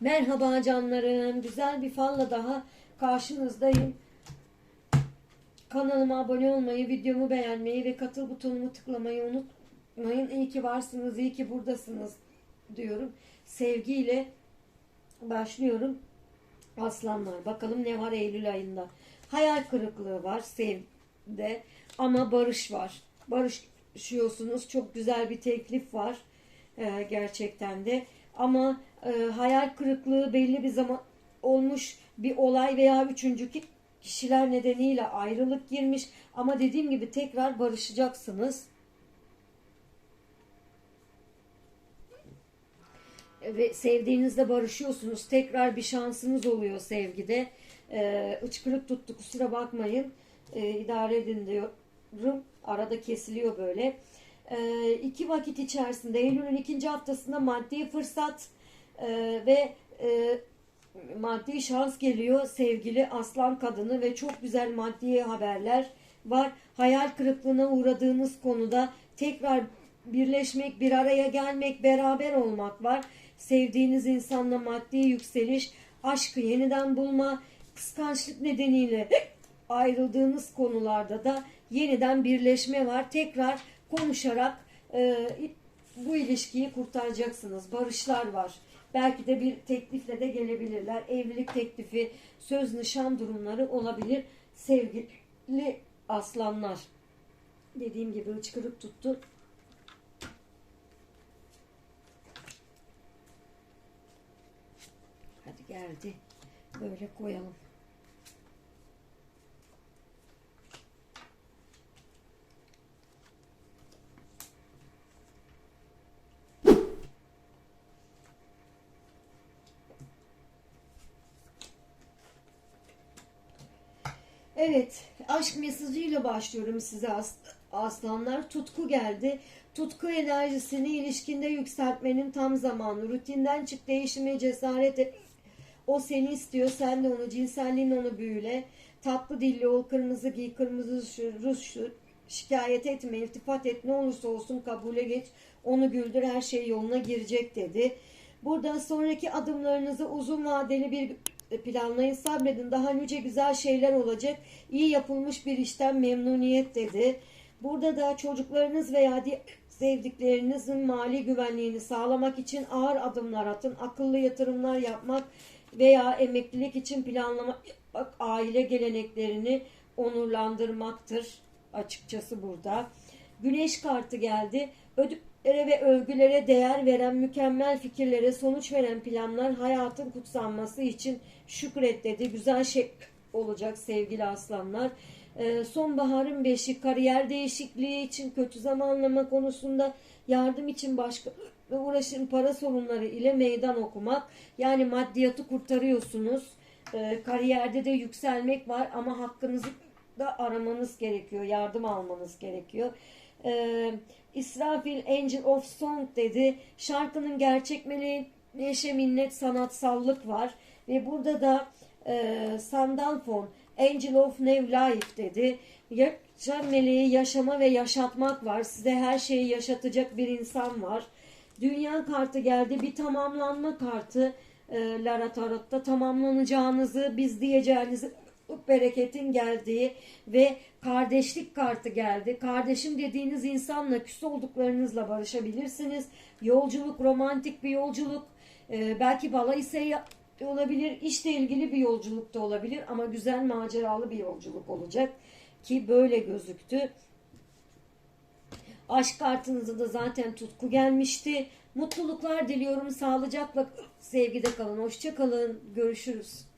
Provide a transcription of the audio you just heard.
Merhaba canlarım. Güzel bir falla daha karşınızdayım. Kanalıma abone olmayı, videomu beğenmeyi ve katıl butonumu tıklamayı unutmayın. İyi ki varsınız, iyi ki buradasınız diyorum. Sevgiyle başlıyorum. Aslanlar. Bakalım ne var Eylül ayında. Hayal kırıklığı var sevde ama barış var. Barışıyorsunuz. Çok güzel bir teklif var. Ee, gerçekten de. Ama e, hayal kırıklığı belli bir zaman olmuş bir olay veya üçüncü ki- kişiler nedeniyle ayrılık girmiş. Ama dediğim gibi tekrar barışacaksınız. ve sevdiğinizle barışıyorsunuz. Tekrar bir şansınız oluyor sevgide. Ee, ıçkırık tuttu kusura bakmayın. Ee, idare edin diyorum. Arada kesiliyor böyle. Ee, iki vakit içerisinde Eylül'ün ikinci haftasında maddi fırsat e, ve e, maddi şans geliyor sevgili aslan kadını ve çok güzel maddi haberler var. Hayal kırıklığına uğradığınız konuda tekrar birleşmek, bir araya gelmek, beraber olmak var. Sevdiğiniz insanla maddi yükseliş, aşkı yeniden bulma, kıskançlık nedeniyle ayrıldığınız konularda da yeniden birleşme var. Tekrar konuşarak e, bu ilişkiyi kurtaracaksınız. Barışlar var. Belki de bir teklifle de gelebilirler. Evlilik teklifi, söz nişan durumları olabilir. Sevgili aslanlar. Dediğim gibi hıçkırık tuttu. Hadi geldi. Böyle koyalım. Evet, aşk mesajıyla başlıyorum size as- aslanlar. Tutku geldi. Tutku enerjisini ilişkinde yükseltmenin tam zamanı. Rutinden çık değişime cesaret et. O seni istiyor, sen de onu. Cinselliğin onu büyüle. Tatlı dilli ol, kırmızı giy, kırmızı ruj şu. Şikayet etme, iltifat et, ne olursa olsun kabule geç. Onu güldür, her şey yoluna girecek dedi. Buradan sonraki adımlarınızı uzun vadeli bir planlayın, sabredin. Daha nice güzel şeyler olacak. İyi yapılmış bir işten memnuniyet dedi. Burada da çocuklarınız veya di- sevdiklerinizin mali güvenliğini sağlamak için ağır adımlar atın. Akıllı yatırımlar yapmak veya emeklilik için planlamak bak, aile geleneklerini onurlandırmaktır açıkçası burada. Güneş kartı geldi. Ödüllere ve övgülere değer veren mükemmel fikirlere sonuç veren planlar hayatın kutsanması için şükret dedi. Güzel şey olacak sevgili aslanlar. Ee, sonbaharın beşi kariyer değişikliği için kötü zamanlama konusunda yardım için başka ve uğraşın para sorunları ile meydan okumak. Yani maddiyatı kurtarıyorsunuz. Ee, kariyerde de yükselmek var ama hakkınızı da aramanız gerekiyor. Yardım almanız gerekiyor. Ee, İsrafil Angel of Song dedi. Şarkının gerçek meleği neşe minnet sanatsallık var. Ve burada da e, Sandal Fon Angel of New Life dedi. Yaşam meleği yaşama ve yaşatmak var. Size her şeyi yaşatacak bir insan var. Dünya kartı geldi. Bir tamamlanma kartı e, Lara Tarot'ta tamamlanacağınızı, biz diyeceğinizi bereketin geldiği ve kardeşlik kartı geldi. Kardeşim dediğiniz insanla küs olduklarınızla barışabilirsiniz. Yolculuk, romantik bir yolculuk. e, belki balayı seyahat olabilir, işle ilgili bir yolculuk da olabilir ama güzel maceralı bir yolculuk olacak ki böyle gözüktü. Aşk kartınızda da zaten tutku gelmişti. Mutluluklar diliyorum. Sağlıcakla sevgide kalın. Hoşça kalın. Görüşürüz.